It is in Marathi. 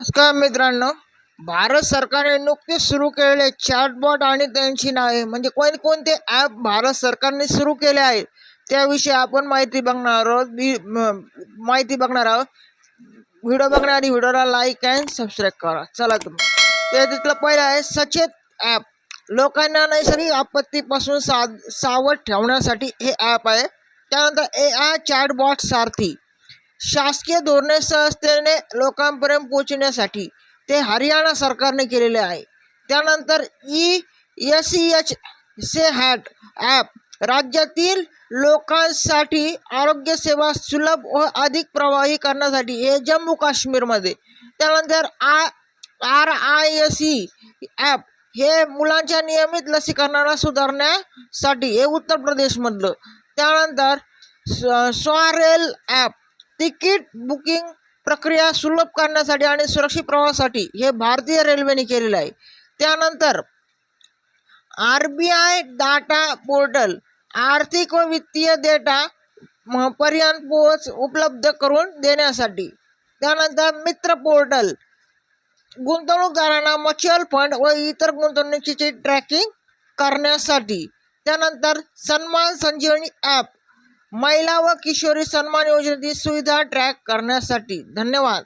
नमस्कार मित्रांनो भारत सरकारने नुकतेच सुरू केलेले चॅटबॉट आणि त्यांची नावे म्हणजे कोणकोणते ॲप भारत सरकारने सुरू केले आहेत त्याविषयी आपण माहिती बघणार आहोत. माहिती बघणार आहोत. व्हिडिओ बघण्याआधी व्हिडिओला लाईक अँड सबस्क्राईब करा. चला तुम्ही ते तिथलं पहिलं आहे सचेत ॲप लोकांना नैसर्गिक आपत्तीपासून सा सावध ठेवण्यासाठी हे ॲप आहे. त्यानंतर ए आय चॅटबॉट सारथी. शासकीय धोरणे सहजतेने लोकांपर्यंत पोहोचण्यासाठी ते हरियाणा सरकारने केलेले आहे. त्यानंतर ई एस सी एच से हॅट ॲप राज्यातील लोकांसाठी आरोग्यसेवा सुलभ व अधिक प्रवाही करण्यासाठी हे जम्मू काश्मीरमध्ये. त्यानंतर आ R I S E app हे मुलांच्या नियमित लसीकरणाला सुधारण्यासाठी हे उत्तर प्रदेशमधलं. त्यानंतर स- स्वारेल ॲप तिकीट बुकिंग प्रक्रिया सुलभ करण्यासाठी आणि सुरक्षित प्रवासासाठी हे भारतीय रेल्वेने केलेलं आहे. त्यानंतर R B I data portal आर्थिक व वित्तीय डेटा पर्यंत पोहोच उपलब्ध करून देण्यासाठी. त्यानंतर मित्र पोर्टल गुंतवणूकदारांना म्युच्युअल फंड व इतर गुंतवणुकीची ट्रॅकिंग करण्यासाठी. त्यानंतर सन्मान संजीवनी ॲप महिला व किशोरी सन्मान योजनेची सुविधा ट्रॅक करण्यासाठी धन्यवाद.